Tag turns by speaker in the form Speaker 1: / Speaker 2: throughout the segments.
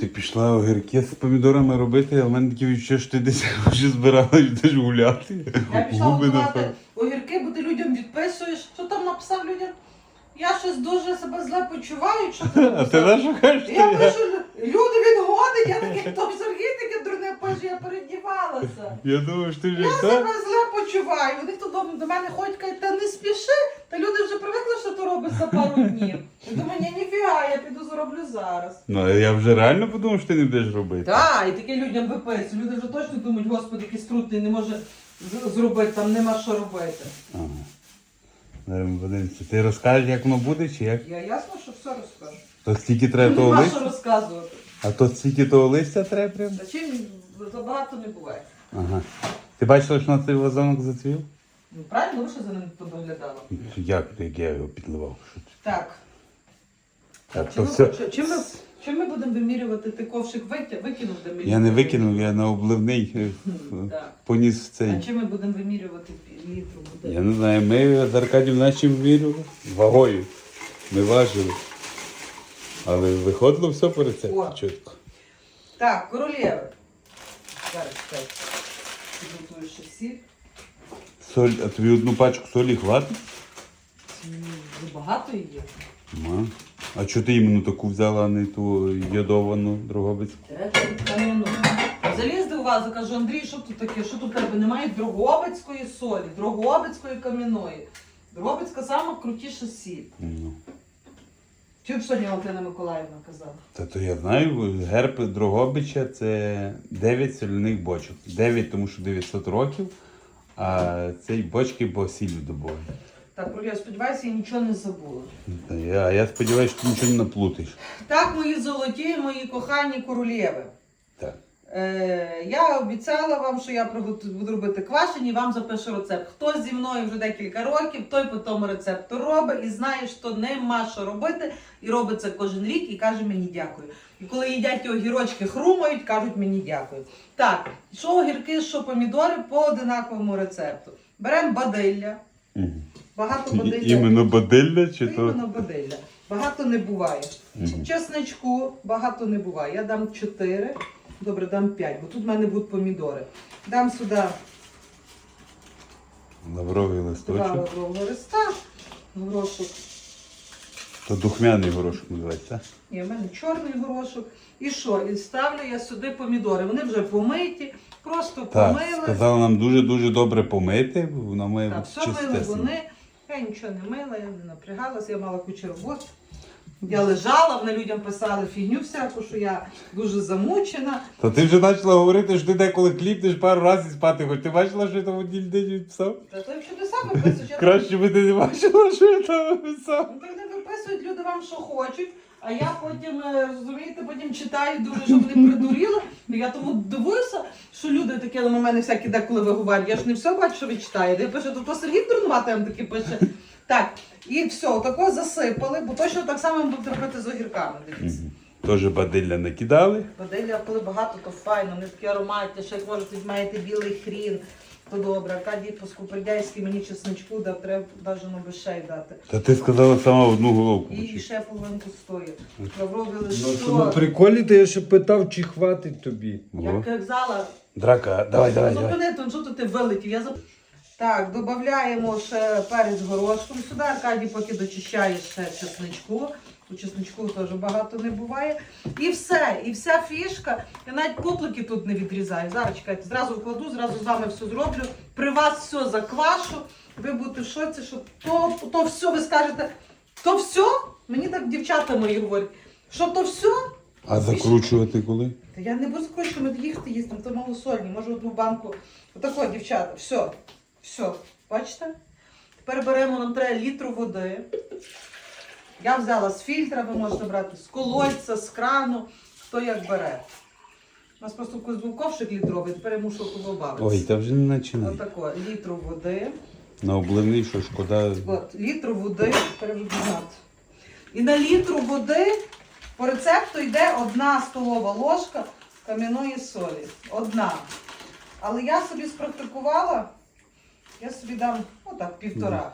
Speaker 1: Ти пішла огірки з помідорами робити, а в мене таке відчуття, що ти десь вже збирала йдеш гуляти.
Speaker 2: Я пішла
Speaker 1: Губи
Speaker 2: готувати огірки, бо ти людям відписуєш. Що там написав людям? Я щось дуже себе зле почуваю, що ти
Speaker 1: А ти
Speaker 2: написав?
Speaker 1: що кажеш?
Speaker 2: Я пишу, люди відгонять, я таке, то Сергій таке дурне пише, я передівалася.
Speaker 1: Я думав, що ти вже
Speaker 2: Я себе зле почуваю. Вони хто до, до мене ходять, кажуть, та не спіши, та люди вже привикли, що ти робиш за пару днів. Я думаю, ні, ніфіга, я піду зроблю зараз.
Speaker 1: Ну, я вже реально подумав, що ти не будеш робити.
Speaker 2: Так, і таке людям виписую. Люди вже точно думають, господи, який струтний, не може з- зробити, там нема що робити.
Speaker 1: Ага. Зараз ми подивимося. Ти розкажеш, як воно буде, чи як?
Speaker 2: Я ясно, що все розкажу.
Speaker 1: То стільки треба того
Speaker 2: Нема
Speaker 1: листя?
Speaker 2: що розказувати.
Speaker 1: А то стільки того листя треба прям?
Speaker 2: Та чим забагато не буває.
Speaker 1: Ага. Ти бачила, що на цей вазонок зацвів?
Speaker 2: Ну, правильно, ви що за ним доглядала?
Speaker 1: Як, як я його підливав? Що ти?
Speaker 2: Так.
Speaker 1: Так,
Speaker 2: Чим
Speaker 1: то
Speaker 2: ми,
Speaker 1: все.
Speaker 2: чи- чим, ми, чим ми будемо вимірювати? Ти ковшик витя- викинув ми
Speaker 1: Я не викинув, я на обливний е,
Speaker 2: Хм, Так.
Speaker 1: поніс
Speaker 2: А
Speaker 1: цей.
Speaker 2: чим ми будемо вимірювати пі- літру води?
Speaker 1: Я не знаю, ми з Аркадієм наче вмірювали. Вагою. Ми важили. Але виходило все по
Speaker 2: О.
Speaker 1: чітко.
Speaker 2: Так, королєви. Зараз чекай. Підготую ще сіль.
Speaker 1: Соль, а тобі одну пачку солі хватить?
Speaker 2: М, Забагато її.
Speaker 1: Ма. А чого ти іменно таку взяла, а не ту йодовану Дрогобицьку?
Speaker 2: Кам'яну. Заліз до вас, кажу, Андрій, що тут таке? Що тут у тебе немає Дрогобицької солі, Дрогобицької кам'яної. Дрогобицька сама крутіша сіль.
Speaker 1: Ну.
Speaker 2: Чим сьогодні Валентина Миколаївна казала?
Speaker 1: Та то я знаю, герб Дрогобича це 9 соляних бочок. 9, тому що 900 років, а цей бочки бо сіллю добувають.
Speaker 2: Так, Оля, я сподіваюся, я нічого не забула.
Speaker 1: Я, я сподіваюся, що ти нічого не наплутаєш.
Speaker 2: Так, мої золоті, мої кохані королєви.
Speaker 1: Так.
Speaker 2: Е, я обіцяла вам, що я буду робити квашені, вам запишу рецепт. Хто зі мною вже декілька років, той по тому рецепту робить і знає, що нема що робити, і робить це кожен рік і каже мені дякую. І коли їдять огірочки, хрумають, кажуть мені дякую. Так, що огірки, що помідори по одинаковому рецепту. Беремо бадилля,
Speaker 1: Мгм.
Speaker 2: Багато бадилля.
Speaker 1: Іменно бадилля чи то?
Speaker 2: Іменно бадилля. Багато не буває.
Speaker 1: Мгм.
Speaker 2: Чесничку багато не буває. Я дам 4, добре, дам 5, бо тут в мене будуть помідори. Дам сюди
Speaker 1: Лавровий
Speaker 2: два лаврового листа, горошок.
Speaker 1: То духмяний горошок називається.
Speaker 2: Ні, в мене чорний горошок. І що? І ставлю я сюди помідори. Вони вже помиті, просто
Speaker 1: Так,
Speaker 2: помили.
Speaker 1: сказала нам дуже-дуже добре помити, вона має
Speaker 2: Так,
Speaker 1: бути
Speaker 2: все мили вони. Я нічого не мила, я не напрягалася, я мала кучу роботи. Я лежала, вони людям писали фігню всяку, що я дуже замучена.
Speaker 1: Та ти вже почала говорити, що ти деколи кліпнеш пару разів спати, хоч ти бачила, що я там одній день писав?
Speaker 2: Та то якщо ти сам виписуєш, я
Speaker 1: Краще би ти не бачила, що я там писав.
Speaker 2: Ну, так не виписують люди вам, що хочуть, а я потім, е, розумієте, потім читаю дуже, щоб вони придуріли. Ну, Я тому дивуюся, що люди таке на мене всякі деколи виговорюють. Я ж не все бачу, що ви читаєте. Я пишу, то, то Сергій дурнувати вам таки пише. Так, і все, отако засипали, бо точно так само будуть робити з огірками. Дивіться.
Speaker 1: Теж бадилля накидали.
Speaker 2: Баделя, коли багато, то файно, вони такі ароматні, ще як можете візьмаєте білий хрін, то добре. Аркадій по-скупердяйськи мені чесничку дав, треба бажано би ще й дати.
Speaker 1: Та ти сказала сама одну головку.
Speaker 2: І ще половинку стоїть. Лавровий
Speaker 3: Ну, що на приколі, то я ще питав, чи хватить тобі.
Speaker 2: Як казала,
Speaker 1: Драка, давай, давай, давай.
Speaker 2: зупини, то що то ти вилетів. Я зап... Так, додаємо ще перець горошком сюди. Аркадій поки дочищає ще чесничку. У чесничку теж багато не буває. І все, і вся фішка. Я навіть поплики тут не відрізаю. Зараз чекайте, зразу вкладу, зразу з вами все зроблю. При вас все заквашу. Ви будете в шоці, що то, то все, ви скажете, то все? Мені так дівчата мої говорять, що то все?
Speaker 1: А закручувати коли?
Speaker 2: Та я не буду скажу, що ми їхати їсти, то малосольні. Може одну банку. Отако, дівчата, все. Все. Бачите? Тепер беремо, нам треба літру води. Я взяла з фільтра, ви можете брати з колодця, з крану, хто як бере. У нас просто був ковшик літровий, тепер я мушу побавитися.
Speaker 1: Ой, та вже не починай.
Speaker 2: Отако, літру води.
Speaker 1: На обливний, що шкода.
Speaker 2: От, літру води, тепер вже багато. І на літру води по рецепту йде одна столова ложка кам'яної солі. Одна. Але я собі спрактикувала, я собі дам отак півтора.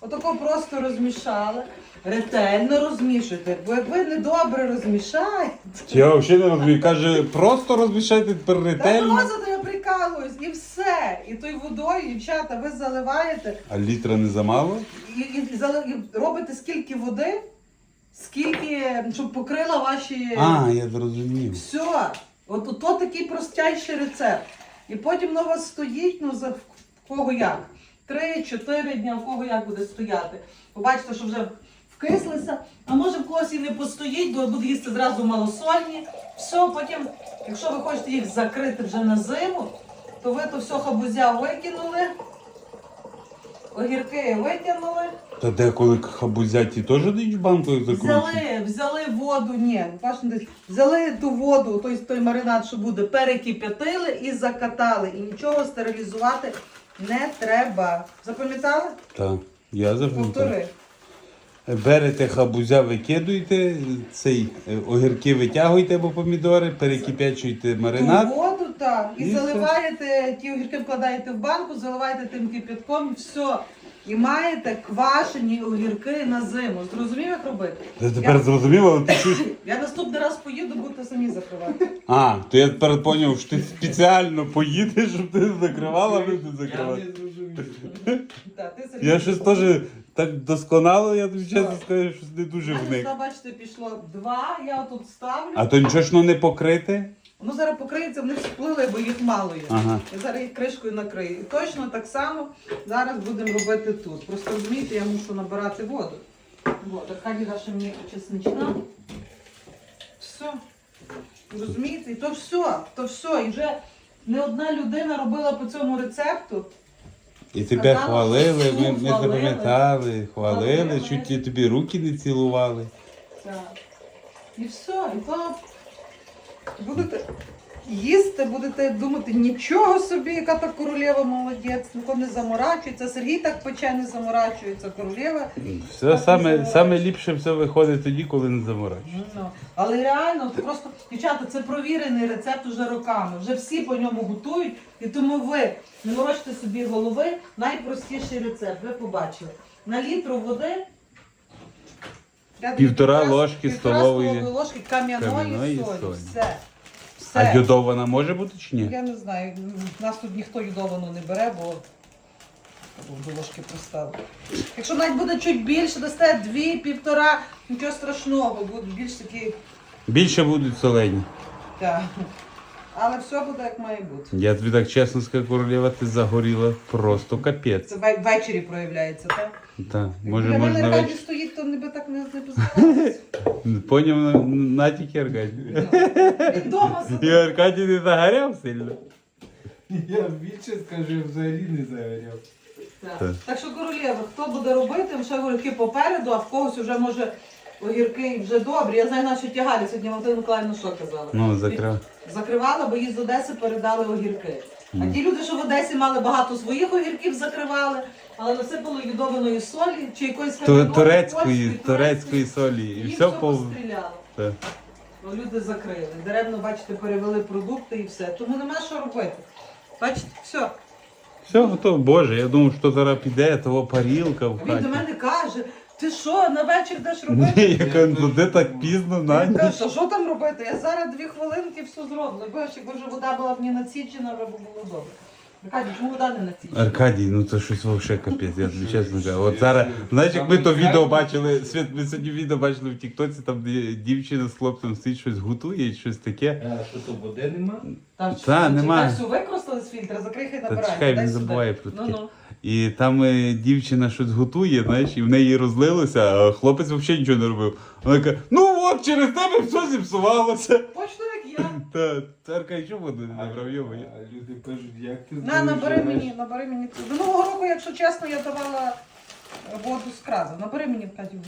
Speaker 2: Отако просто розмішали. Ретельно розмішуйте, бо як ви недобре розмішаєте.
Speaker 1: Я взагалі не розумію. Каже, просто розмішайте тепер
Speaker 2: Та
Speaker 1: ретельно.
Speaker 2: просто я прикалуюсь, і все. І тою водою, дівчата, ви заливаєте
Speaker 1: А літра не замало?
Speaker 2: і, і, зали- і робите скільки води, скільки, щоб покрила ваші.
Speaker 1: А, я зрозумів.
Speaker 2: Все. От от такий простячий рецепт. І потім на вас стоїть, ну за в кого як. Три-чотири дня, в кого як буде стояти. Побачите, що вже вкислися. А може в когось і не постоїть, бо буде їсти зразу малосольні. Все, потім, якщо ви хочете їх закрити вже на зиму, то ви то все хабузя викинули, огірки витягнули.
Speaker 1: Та деколи хабузяті теж дають в банку закручені?
Speaker 2: Взяли, взяли воду, ні, бачите, десь, взяли ту воду, той, той маринад, що буде, перекип'ятили і закатали. І нічого стерилізувати не треба. Запам'ятали?
Speaker 1: Так, я запам'ятав.
Speaker 2: Повтори.
Speaker 1: Берете хабузя, викидуєте, цей е, огірки витягуєте або помідори, перекипячуєте маринад.
Speaker 2: Ту воду так. І,
Speaker 1: І
Speaker 2: заливаєте, ті огірки вкладаєте в банку, заливаєте тим кипятком все. І маєте квашені огірки на зиму. Зрозумів, як робити?
Speaker 1: Ти тепер зрозуміло, але ти чуєш.
Speaker 2: Я наступний раз поїду, будете самі закривати.
Speaker 1: А, то я тепер зрозумів, що ти спеціально поїдеш, щоб ти закривала, а ми не
Speaker 3: не зрозумів.
Speaker 2: Ти, Сергій,
Speaker 1: Я щось теж так досконало, я тобі чесно скажу, щось не дуже
Speaker 2: мене
Speaker 1: вник.
Speaker 2: сюди, бачите, пішло два, я тут ставлю.
Speaker 1: А то нічого ж воно не покрите?
Speaker 2: Воно зараз покриється, вони сплили, бо їх мало є.
Speaker 1: Ага.
Speaker 2: Я зараз їх кришкою накрию. І точно так само зараз будемо робити тут. Просто розумієте, я мушу набирати воду. Вот, Аркадій даше мені чесничка. Все. Розумієте? І то все, то все. І вже не одна людина робила по цьому рецепту.
Speaker 1: І тебе
Speaker 2: Сказала,
Speaker 1: хвалили, ми,
Speaker 2: хвалили.
Speaker 1: запам'ятали, хвалили,
Speaker 2: Хвалили.
Speaker 1: чуть тобі руки не цілували.
Speaker 2: Так. І все. І то будете їсти, будете думати, нічого собі, яка та королева молодець, ніхто не заморачується. Сергій так пече, не заморачується, королева.
Speaker 1: Все саме, саме ліпше все виходить тоді, коли не заморачуєш.
Speaker 2: Ну, Але реально, просто, дівчата, це провірений рецепт уже роками. Вже всі по ньому готують, і тому ви не морочте собі голови. Найпростіший рецепт, ви побачили. На літру води.
Speaker 1: Півтора
Speaker 2: півтора-
Speaker 1: ложки
Speaker 2: півтора
Speaker 1: столової
Speaker 2: столової ложки кам'яної,
Speaker 1: кам'яної
Speaker 2: солі.
Speaker 1: солі.
Speaker 2: Все. Все.
Speaker 1: А йодована може бути чи ні?
Speaker 2: Я не знаю, нас тут ніхто юдовану не бере, бо до ложки приставив. Якщо навіть буде чуть більше, дасте дві, півтора, нічого страшного, будуть більш такі.
Speaker 1: Більше будуть солені.
Speaker 2: Так. Але все буде як має бути.
Speaker 1: Я тобі так чесно скажу, королева, ти загоріла просто капець.
Speaker 2: Це ве- ввечері проявляється, так?
Speaker 1: Так, може, може
Speaker 2: мене
Speaker 1: навіть.
Speaker 2: стоїть, то не би так не, не познайомився.
Speaker 1: Поняв на- натяки Аркадій.
Speaker 2: Він вдома
Speaker 1: І
Speaker 2: сидить.
Speaker 1: Аркадій не загоряв сильно.
Speaker 3: Я більше скажу, взагалі не загоряв.
Speaker 2: Так.
Speaker 1: Так.
Speaker 2: Так що, королєва, хто буде робити, ще огірки попереду, а в когось вже може огірки вже добрі. Я знаю, наші тягалі сьогодні Валентина Миколаївна що казала?
Speaker 1: Ну, закрив.
Speaker 2: Закривала, бо їй з Одеси передали огірки. А ті люди, що в Одесі мали багато своїх огірків, закривали, але насипали йодованої солі чи якоїсь
Speaker 1: Ту- Турецької,
Speaker 2: польської,
Speaker 1: турецької солі. І все пов...
Speaker 2: постріляло. Ну, люди закрили. Даремно, бачите, перевели продукти і все. Тому нема що робити. Бачите, все.
Speaker 1: Все готово. Боже, я думав, що зараз піде, того парілка в
Speaker 2: він
Speaker 1: хаті.
Speaker 2: до мене каже: ти що, на вечір йдеш робити?
Speaker 1: Ні, яка ну де так пізно на ніч.
Speaker 2: каже, «А що там робити? Я зараз дві хвилинки все зроблю. Бачиш, якби вже вода була б не націджена, вже б було добре. Аркадій, чому вода не націджена?
Speaker 1: Аркадій, ну це щось вовше капець, я тобі чесно кажу. От зараз, знаєш, як ми то відео бачили, Світ, ми сьогодні відео бачили в Тіктоці, там де дівчина з хлопцем стоїть щось готує, щось таке.
Speaker 3: А що то води нема?
Speaker 2: Там
Speaker 1: Та,
Speaker 2: що,
Speaker 1: нема.
Speaker 2: так все використали з фільтра, закрий хай набирає.
Speaker 1: чекай,
Speaker 2: Дай
Speaker 1: він
Speaker 2: сюди.
Speaker 1: забуває про таке.
Speaker 2: Ну-ну.
Speaker 1: І там е, дівчина щось готує, знаєш, і в неї розлилося, а хлопець взагалі нічого не робив. Вона каже, ну от через тебе все зіпсувалося.
Speaker 2: Точно як я.
Speaker 1: Та, та Аркадій, чому воду не набрав йома?
Speaker 3: А люди кажуть, як ти
Speaker 2: На,
Speaker 3: знаєш,
Speaker 2: набери
Speaker 3: що
Speaker 2: мені, набери мені. До нового року, якщо чесно, я давала воду з кразу. Набери мені в графін.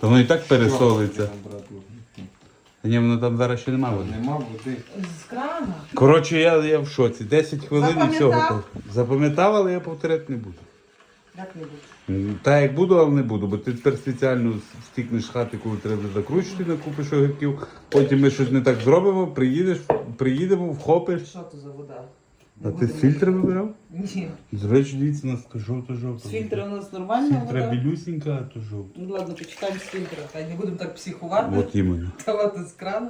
Speaker 1: Та воно і так пересолиться.
Speaker 3: Набрати.
Speaker 1: Та ні, воно там зараз ще нема води.
Speaker 3: Нема води.
Speaker 2: З крана.
Speaker 1: Коротше, я, я в шоці. 10 хвилин і все
Speaker 2: Запам'ятав?
Speaker 1: готово. Запам'ятав, але я повторяти не буду.
Speaker 2: Як не буде?
Speaker 1: М, Та як буду, але не буду, бо ти тепер спеціально стікнеш хати, коли треба закручити, накупиш огірків. Потім ми щось не так зробимо, приїдеш, приїдемо, вхопиш.
Speaker 2: Що то за вода?
Speaker 1: А ти з фільтра вибирав?
Speaker 2: Ні.
Speaker 1: До речі, дивіться, у нас то жовто-жовто.
Speaker 2: З фільтра у нас нормальна
Speaker 1: Фільтра
Speaker 2: вода.
Speaker 1: білюсінька, а то жовто.
Speaker 2: Ну ладно, почекаємо з фільтра, хай не будемо так психувати,
Speaker 1: От іменно.
Speaker 2: давати з крану.